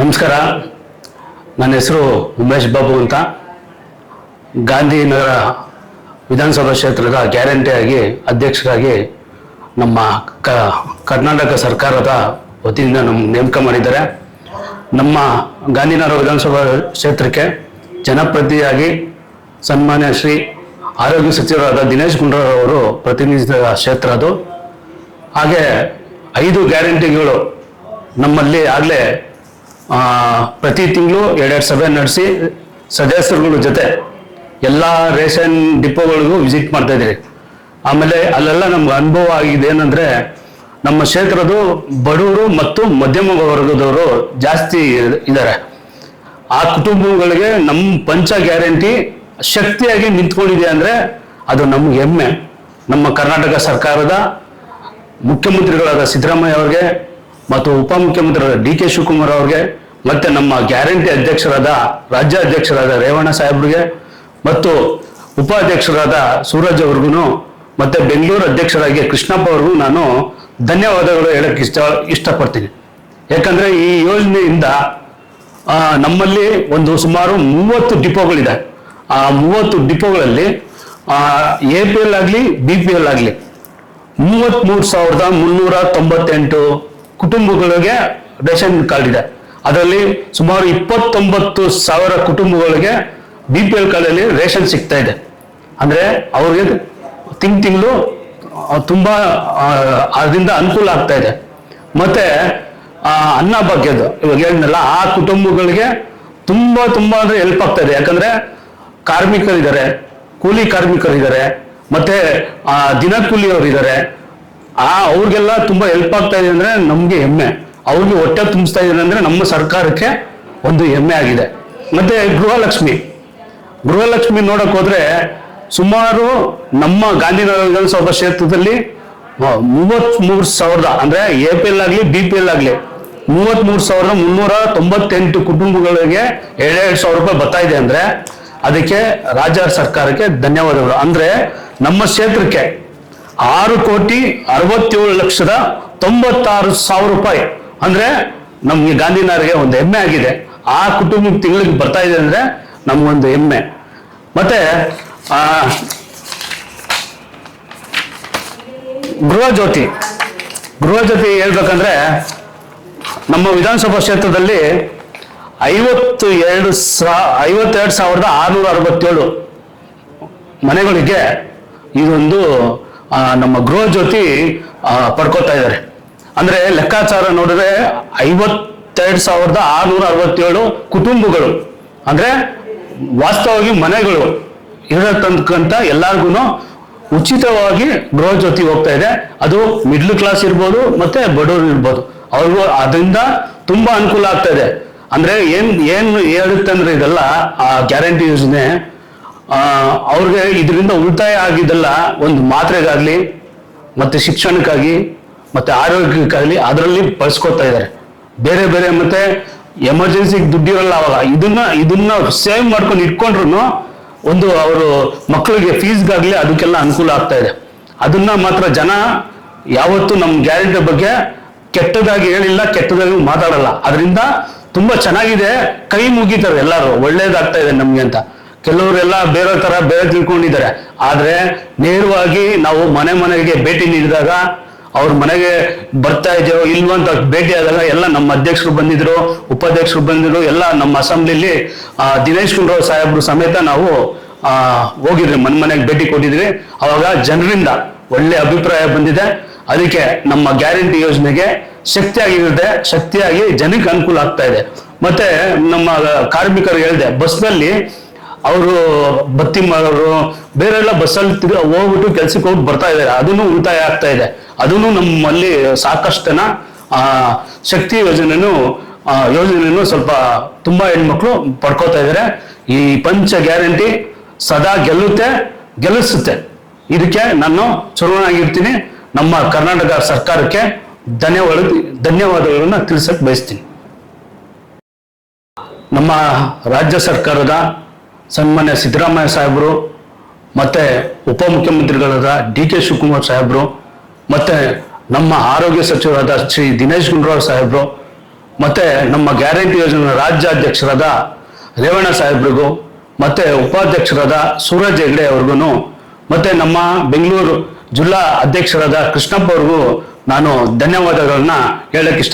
ನಮಸ್ಕಾರ. ನನ್ನ ಹೆಸರು ಉಮೇಶ್ ಬಾಬು ಅಂತ. ಗಾಂಧಿನಗರ ವಿಧಾನಸಭಾ ಕ್ಷೇತ್ರದ ಗ್ಯಾರಂಟಿಯಾಗಿ ಅಧ್ಯಕ್ಷರಾಗಿ ನಮ್ಮ ಕ, ಕರ್ನಾಟಕ ಸರ್ಕಾರದ ವತಿಯಿಂದ ನಮ್ಮ ನೇಮಕ ಮಾಡಿದ್ದಾರೆ. ನಮ್ಮ ಗಾಂಧಿನಗರ ವಿಧಾನಸಭಾ ಕ್ಷೇತ್ರಕ್ಕೆ ಜನಪ್ರತಿಯಾಗಿ ಸನ್ಮಾನ್ಯ ಶ್ರೀ ಆರೋಗ್ಯ ಸಚಿವರಾದ ದಿನೇಶ್ ಗುಂಡೂರಾವ್ ಅವರು ಪ್ರತಿನಿಧಿಸಿದ ಕ್ಷೇತ್ರ ಅದು. ಹಾಗೆ ಐದು ಗ್ಯಾರಂಟಿಗಳು ನಮ್ಮಲ್ಲಿ ಆಗಲೇ ಪ್ರತಿ ತಿಂಗಳು ಎರಡೆರಡು ಸಭೆ ನಡೆಸಿ ಸದಸ್ಯರುಗಳ ಜೊತೆ ಎಲ್ಲ ರೇಷನ್ ಡಿಪೋಗಳಿಗೂ ವಿಸಿಟ್ ಮಾಡ್ತಾ ಇದ್ದೀರಿ. ಆಮೇಲೆ ಅಲ್ಲೆಲ್ಲ ನಮ್ಗೆ ಅನುಭವ ಆಗಿದೆ ಏನಂದ್ರೆ ನಮ್ಮ ಕ್ಷೇತ್ರದ್ದು ಬಡವರು ಮತ್ತು ಮಧ್ಯಮ ವರ್ಗದವರು ಜಾಸ್ತಿ ಇದ್ದಾರೆ. ಆ ಕುಟುಂಬಗಳಿಗೆ ನಮ್ಮ ಪಂಚ ಗ್ಯಾರಂಟಿ ಶಕ್ತಿಯಾಗಿ ನಿಂತ್ಕೊಂಡಿದೆ ಅಂದ್ರೆ ಅದು ನಮ್ಗೆ ಹೆಮ್ಮೆ. ನಮ್ಮ ಕರ್ನಾಟಕ ಸರ್ಕಾರದ ಮುಖ್ಯಮಂತ್ರಿಗಳಾದ ಸಿದ್ದರಾಮಯ್ಯ ಅವ್ರಿಗೆ ಮತ್ತು ಉಪಮುಖ್ಯಮಂತ್ರಿಗಳಾದ ಡಿ ಕೆ ಶಿವಕುಮಾರ್ ಅವ್ರಿಗೆ ಮತ್ತೆ ನಮ್ಮ ಗ್ಯಾರಂಟಿ ಅಧ್ಯಕ್ಷರಾದ ರಾಜ್ಯ ಅಧ್ಯಕ್ಷರಾದ ರೇವಣ್ಣ ಸಾಹೇಬ್ರಿಗೆ ಮತ್ತು ಉಪಾಧ್ಯಕ್ಷರಾದ ಸೂರಜ್ ಅವ್ರಿಗೂ ಮತ್ತೆ ಬೆಂಗಳೂರು ಅಧ್ಯಕ್ಷರಾಗಿ ಕೃಷ್ಣಪ್ಪ ಅವ್ರಿಗೂ ನಾನು ಧನ್ಯವಾದಗಳು ಹೇಳಕ್ ಇಷ್ಟ ಇಷ್ಟಪಡ್ತೀನಿ. ಯಾಕಂದ್ರೆ ಈ ಯೋಜನೆಯಿಂದ ನಮ್ಮಲ್ಲಿ ಒಂದು ಸುಮಾರು ಮೂವತ್ತು ಡಿಪೋಗಳಿದೆ. ಆ ಮೂವತ್ತು ಡಿಪೋಗಳಲ್ಲಿ ಎ ಪಿ ಎಲ್ ಆಗಲಿ ಬಿ ಪಿ ಎಲ್ ಆಗಲಿ ಮೂವತ್ತ್ಮೂರು ಸಾವಿರದ ಮುನ್ನೂರ ತೊಂಬತ್ತೆಂಟು ಕುಟುಂಬಗಳಿಗೆ ರೇಷನ್ ಕಾರ್ಡ್ ಇದೆ. ಅದರಲ್ಲಿ ಸುಮಾರು ಇಪ್ಪತ್ತೊಂಬತ್ತು ಸಾವಿರ ಕುಟುಂಬಗಳಿಗೆ ಬಿ ಪಿ ಎಲ್ ಕಾರ್ಡಲ್ಲಿ ರೇಷನ್ ಸಿಗ್ತಾ ಇದೆ. ಅಂದ್ರೆ ಅವ್ರಿಗೆ ತಿಂಗ್ ತಿಂಗಳು ತುಂಬಾ ಅದರಿಂದ ಅನುಕೂಲ ಆಗ್ತಾ ಇದೆ. ಮತ್ತೆ ಅನ್ನ ಭಾಗ್ಯದ್ದು ಇವಾಗ ಹೇಳಿದ್ನಲ್ಲ, ಆ ಕುಟುಂಬಗಳಿಗೆ ತುಂಬಾ ತುಂಬಾ ಅಂದ್ರೆ ಹೆಲ್ಪ್ ಆಗ್ತಾ ಇದೆ. ಯಾಕಂದ್ರೆ ಕಾರ್ಮಿಕರಿದ್ದಾರೆ, ಕೂಲಿ ಕಾರ್ಮಿಕರಿದ್ದಾರೆ, ಮತ್ತೆ ದಿನ ಇದ್ದಾರೆ ಆ, ಅವ್ರಿಗೆಲ್ಲ ತುಂಬಾ ಹೆಲ್ಪ್ ಆಗ್ತಾ ಇದೆ ಅಂದ್ರೆ ನಮ್ಗೆ ಹೆಮ್ಮೆ. ಅವ್ರಿಗೆ ಹೊಟ್ಟೆ ತುಂಬಿಸ್ತಾ ಇದೆ ಅಂದ್ರೆ ನಮ್ಮ ಸರ್ಕಾರಕ್ಕೆ ಒಂದು ಹೆಮ್ಮೆ ಆಗಿದೆ. ಮತ್ತೆ ಗೃಹಲಕ್ಷ್ಮಿ. ಗೃಹಲಕ್ಷ್ಮಿ ನೋಡಕ್ ಹೋದ್ರೆ ಸುಮಾರು ನಮ್ಮ ಗಾಂಧಿನಗರ ವಿಧಾನಸಭಾ ಕ್ಷೇತ್ರದಲ್ಲಿ ಮೂವತ್ತ್ ಮೂರು ಸಾವಿರದ, ಅಂದ್ರೆ ಎ ಪಿ ಎಲ್ ಆಗಲಿ ಬಿ ಪಿ ಎಲ್ ಆಗಲಿ ಮೂವತ್ತ್ ಮೂರು ಸಾವಿರದ ಮುನ್ನೂರ ತೊಂಬತ್ತೆಂಟು ಕುಟುಂಬಗಳಿಗೆ ಎರಡೆರಡು ಸಾವಿರ ರೂಪಾಯಿ ಬರ್ತಾ ಇದೆ ಅಂದ್ರೆ ಅದಕ್ಕೆ ರಾಜ್ಯ ಸರ್ಕಾರಕ್ಕೆ ಧನ್ಯವಾದಗಳು. ಅಂದ್ರೆ ನಮ್ಮ ಕ್ಷೇತ್ರಕ್ಕೆ ಆರು ಕೋಟಿ ಅರವತ್ತೇಳು ಲಕ್ಷದ ತೊಂಬತ್ತಾರು ಸಾವಿರ ರೂಪಾಯಿ ಅಂದ್ರೆ ನಮ್ಗೆ ಗಾಂಧಿನಗರಿಗೆ ಒಂದು ಹೆಮ್ಮೆ ಆಗಿದೆ. ಆ ಕುಟುಂಬಕ್ಕೆ ತಿಂಗಳಿಗೆ ಬರ್ತಾ ಇದೆ ಅಂದ್ರೆ ನಮ್ಗೊಂದು ಹೆಮ್ಮೆ. ಮತ್ತೆ, ಆ, ಗೃಹ ಜ್ಯೋತಿ. ಗೃಹ ಜ್ಯೋತಿ ಹೇಳ್ಬೇಕಂದ್ರೆ ನಮ್ಮ ವಿಧಾನಸಭಾ ಕ್ಷೇತ್ರದಲ್ಲಿ ಐವತ್ತು ಎರಡು ಸಾ, ಐವತ್ತೆರಡು ಸಾವಿರದ ಆರುನೂರ ಅರವತ್ತೇಳು ಮನೆಗಳಿಗೆ ಇದೊಂದು ನಮ್ಮ ಗೃಹ ಜ್ಯೋತಿ ಪಡ್ಕೋತಾ ಇದ್ದಾರೆ. ಅಂದ್ರೆ ಲೆಕ್ಕಾಚಾರ ನೋಡಿದ್ರೆ ಐವತ್ತೆರಡು ಸಾವಿರದ ಆರ್ನೂರ ಅರವತ್ತೇಳು ಕುಟುಂಬಗಳು. ಅಂದ್ರೆ ವಾಸ್ತವವಾಗಿ ಮನೆಗಳು. ಇರತಕ್ಕಂತ ಎಲ್ಲಾರ್ಗು ಉಚಿತವಾಗಿ ಗೃಹ ಜ್ಯೋತಿ ಹೋಗ್ತಾ ಇದೆ. ಅದು ಮಿಡ್ಲ್ ಕ್ಲಾಸ್ ಇರ್ಬೋದು ಮತ್ತೆ ಬಡವರು ಇರ್ಬೋದು. ಅವ್ರಿಗೂ ಅದರಿಂದ ತುಂಬಾ ಅನುಕೂಲ ಆಗ್ತಾ ಇದೆ. ಅಂದ್ರೆ ಏನ್ ಏನ್ ಹೇಳುತ್ತೆ ಅಂದ್ರೆ ಇದೆಲ್ಲ, ಆ ಗ್ಯಾರಂಟಿ ಯೋಜನೆ ಅವ್ರಿಗೆ ಇದರಿಂದ ಉಳಿತಾಯ ಆಗಿದ್ದೆಲ್ಲ ಒಂದು ಮಾತ್ರೆಗಾಗ್ಲಿ, ಮತ್ತೆ ಶಿಕ್ಷಣಕ್ಕಾಗಿ ಮತ್ತೆ ಆರೋಗ್ಯಕ್ಕಾಗಲಿ ಅದರಲ್ಲಿ ಬಳಸ್ಕೊತಾ ಇದ್ದಾರೆ ಬೇರೆ ಬೇರೆ ಮತ್ತೆ ಎಮರ್ಜೆನ್ಸಿಗೆ ದುಡ್ಡಿರಲ್ಲ ಅವಾಗ. ಇದನ್ನ ಇದನ್ನ ಸೇವ್ ಮಾಡ್ಕೊಂಡು ಇಟ್ಕೊಂಡ್ರು ಒಂದು ಅವರು ಮಕ್ಕಳಿಗೆ ಫೀಸ್ಗಾಗಲಿ ಅದಕ್ಕೆಲ್ಲ ಅನುಕೂಲ ಆಗ್ತಾ ಇದೆ. ಅದನ್ನ ಮಾತ್ರ ಜನ ಯಾವತ್ತೂ ನಮ್ಮ ಗ್ಯಾರಂಟಿ ಬಗ್ಗೆ ಕೆಟ್ಟದಾಗಿ ಹೇಳಿಲ್ಲ, ಕೆಟ್ಟದಾಗಿ ಮಾತಾಡಲ್ಲ. ಅದರಿಂದ ತುಂಬಾ ಚೆನ್ನಾಗಿದೆ. ಕೈ ಮುಗಿತಾರೆ ಎಲ್ಲರೂ. ಒಳ್ಳೇದಾಗ್ತಾ ಇದೆ ನಮ್ಗೆ ಅಂತ. ಕೆಲವರೆಲ್ಲ ಬೇರೆ ತರ ಬೇರೆ ತಿಳ್ಕೊಂಡಿದ್ದಾರೆ. ಆದ್ರೆ ನೇರವಾಗಿ ನಾವು ಮನೆ ಮನೆಗೆ ಭೇಟಿ ನೀಡಿದಾಗ ಅವ್ರ ಮನೆಗೆ ಬರ್ತಾ ಇದೆಯೋ ಇಲ್ವೋ ಅಂತ ಭೇಟಿ ಆದಾಗ ಎಲ್ಲ ನಮ್ಮ ಅಧ್ಯಕ್ಷರು ಬಂದಿದ್ರು ಉಪಾಧ್ಯಕ್ಷರು ಬಂದಿದ್ರು ಎಲ್ಲ ನಮ್ಮ ಅಸೆಂಬ್ಲಿಲಿ ಆ, ದಿನೇಶ್ ಗುಂಡೂರಾವ್ ಸಾಹೇಬ್ರು ಸಮೇತ ನಾವು ಆ, ಹೋಗಿದ್ರಿ ಮನ್ ಮನೆಗೆ ಭೇಟಿ ಕೊಟ್ಟಿದ್ವಿ. ಅವಾಗ ಜನರಿಂದ ಒಳ್ಳೆ ಅಭಿಪ್ರಾಯ ಬಂದಿದೆ. ಅದಕ್ಕೆ ನಮ್ಮ ಗ್ಯಾರಂಟಿ ಯೋಜನೆಗೆ ಶಕ್ತಿಯಾಗಿರುತ್ತೆ ಶಕ್ತಿಯಾಗಿ ಜನಕ್ಕೆ ಅನುಕೂಲ ಆಗ್ತಾ ಇದೆ. ಮತ್ತೆ ನಮ್ಮ ಕಾರ್ಮಿಕರು ಹೇಳಿದೆ ಬಸ್ನಲ್ಲಿ ಅವರು ಬತ್ತಿ ಮಾಡೋರು, ಬೇರೆಲ್ಲ ಬಸ್ಸಲ್ಲಿ ತಿರು ಹೋಗ್ಬಿಟ್ಟು ಕೆಲ್ಸಕ್ಕೆ ಹೋಗಿ ಬರ್ತಾ ಇದ್ದಾರೆ. ಅದನ್ನು ಉಳಿತಾಯ ಆಗ್ತಾ ಇದೆ. ಅದನ್ನು ನಮ್ಮಲ್ಲಿ ಸಾಕಷ್ಟು ಜನ, ಆ, ಶಕ್ತಿ ಯೋಜನೆನು ಯೋಜನೆಯನ್ನು ಸ್ವಲ್ಪ ತುಂಬಾ ಹೆಣ್ಮಕ್ಳು ಪಡ್ಕೋತಾ ಇದ್ದಾರೆ. ಈ ಪಂಚ ಗ್ಯಾರಂಟಿ ಸದಾ ಗೆಲ್ಲುತ್ತೆ, ಗೆಲ್ಲಿಸುತ್ತೆ. ಇದಕ್ಕೆ ನಾನು ಚುರುವನಾಗಿರ್ತೀನಿ. ನಮ್ಮ ಕರ್ನಾಟಕ ಸರ್ಕಾರಕ್ಕೆ ಧನ್ಯವಾದ, ಧನ್ಯವಾದಗಳನ್ನ ತಿಳಿಸಕ್ ಬಯಸ್ತೀನಿ. ನಮ್ಮ ರಾಜ್ಯ ಸರ್ಕಾರದ ಸನ್ಮಾನ್ಯ ಸಿದ್ದರಾಮಯ್ಯ ಸಾಹೇಬರು, ಮತ್ತೆ ಉಪಮುಖ್ಯಮಂತ್ರಿಗಳಾದ ಡಿ ಕೆ ಶಿವಕುಮಾರ್ ಸಾಹೇಬರು, ಮತ್ತೆ ನಮ್ಮ ಆರೋಗ್ಯ ಸಚಿವರಾದ ಶ್ರೀ ದಿನೇಶ್ ಗುಂಡೂರಾವ್ ಸಾಹೇಬರು, ಮತ್ತೆ ನಮ್ಮ ಗ್ಯಾರಂಟಿ ಯೋಜನೆ ರಾಜ್ಯಾಧ್ಯಕ್ಷರಾದ ರೇವಣ್ಣ ಸಾಹೇಬ್ರಿಗೂ, ಮತ್ತೆ ಉಪಾಧ್ಯಕ್ಷರಾದ ಸೂರಜ್ ಹೆಗ್ಡೆ ಅವ್ರಿಗೂ ಮತ್ತೆ ನಮ್ಮ ಬೆಂಗಳೂರು ಜಿಲ್ಲಾ ಅಧ್ಯಕ್ಷರಾದ ಕೃಷ್ಣಪ್ಪ ಅವ್ರಿಗೂ ನಾನು ಧನ್ಯವಾದಗಳನ್ನ ಹೇಳಕ್ಕೆ ಇಷ್ಟ